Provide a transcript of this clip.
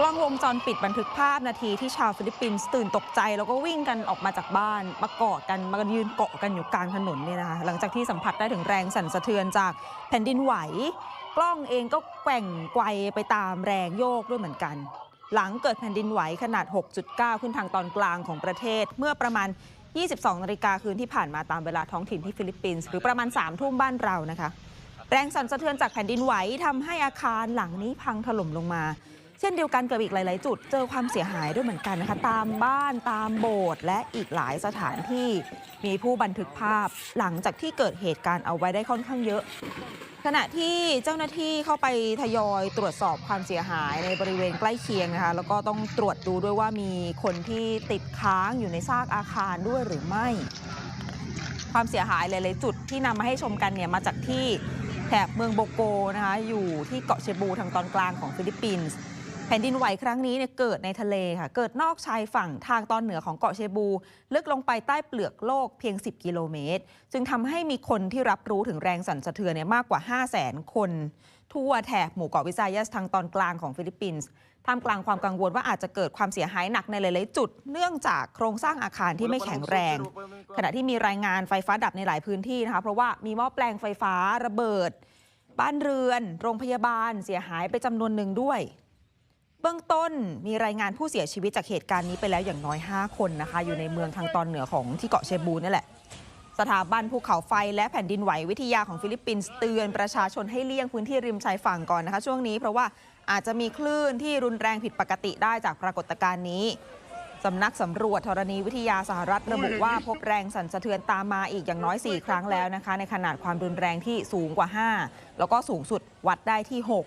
กล้องวงจรปิดบันทึกภาพนาทีที่ชาวฟิลิปปินส์ตื่นตกใจ แล้วก็วิ่งกันออกมาจากบ้านมากอดกันมายืนเกาะกันอยู่กลางถนนเนี่ยนะคะหลังจากที่สัมผัสได้ถึงแรงสั่นสะเทือนจากแผ่นดินไหว กล้องเองก็แกว่งไกวไปตามแรงโยกด้วยเหมือนกัน หลังเกิดแผ่นดินไหวขนาด 6.9 ขึ้นทางตอนกลางของประเทศเมื่อประมาณ 22นาฬิกาคืนที่ผ่านมาตามเวลาท้องถิ่นที่ฟิลิปปินส์หรือประมาณ3ทุ่มบ้านเรานะคะ แรงสั่นสะเทือนจากแผ่นดินไหวทำให้อาคารหลังนี้พังถล่มลงมา เช่นเดียวกันกับอีกหลาย ๆ จุดเจอความเสียหายด้วยเหมือนกันนะคะ ตามบ้านตามโบสถ์และอีกหลายสถานที่มีผู้บันทึกภาพหลังจากที่เกิดเหตุการณ์เอาไว้ได้ค่อนข้างเยอะ ขณะที่เจ้าหน้าที่เข้าไปทยอยตรวจสอบความเสียหายในบริเวณใกล้เคียงนะคะแล้วก็ต้องตรวจดูด้วยว่ามีคนที่ติดค้างอยู่ในซากอาคารด้วยหรือไม่ ความเสียหายหลาย ๆ จุดที่นำมาให้ชมกันเนี่ยมาจากที่แถบเมืองโบโกนะคะอยู่ที่เกาะเชบูทางตอนกลางของฟิลิปปินส์ แผ่นดินไหวครั้งนี้เนี่ยเกิดในทะเลค่ะ เกิดนอกชายฝั่งทางตอนเหนือของเกาะเชบู ลึกลงไปใต้เปลือกโลกเพียง 10 กิโลเมตร จึงทำให้มีคนที่รับรู้ถึงแรงสั่นสะเทือนเนี่ยมากกว่า 5 0 0 0 0 0 คน ทั่วแถบหมู่เกาะวิซายัสทางตอนกลางของฟิลิปปินส์ท่ามกลางความกังวลว่าอาจจะเกิดความเสียหายหนักในหลาย ๆ จุด เนื่องจากโครงสร้างอาคารที่ไม่แข็งแรง ขณะที่มีรายงานไฟฟ้าดับในหลายพื้นที่นะคะเพราะว่ามีหม้อแปลงไฟฟ้าระเบิด บ้านเรือน โรงพยาบาลเสียหายไปจำนวนหนึ่งด้วย เบื้องต้นมีรายงานผู้เสียชีวิตจากเหตุการณ์นี้ไปแล้วอย่างน้อย 5 คนนะคะ อยู่ในเมืองทางตอนเหนือของที่เกาะเชบูนี่แหละ สถาบันภูเขาไฟและแผ่นดินไหววิทยาของฟิลิปปินส์เตือนประชาชนให้เลี่ยงพื้นที่ริมชายฝั่งก่อนนะคะ ช่วงนี้เพราะว่าอาจจะมีคลื่นที่รุนแรงผิดปกติได้จากปรากฏการณ์นี้สำนักสำรวจธรณีวิทยาสหรัฐระบุว่าพบแรงสั่นสะเทือนตามมาอีกอย่างน้อย 4 ครั้งแล้วนะคะ ในขนาดความรุนแรงที่สูงกว่า 5 แล้วก็สูงสุดวัดได้ที่ 6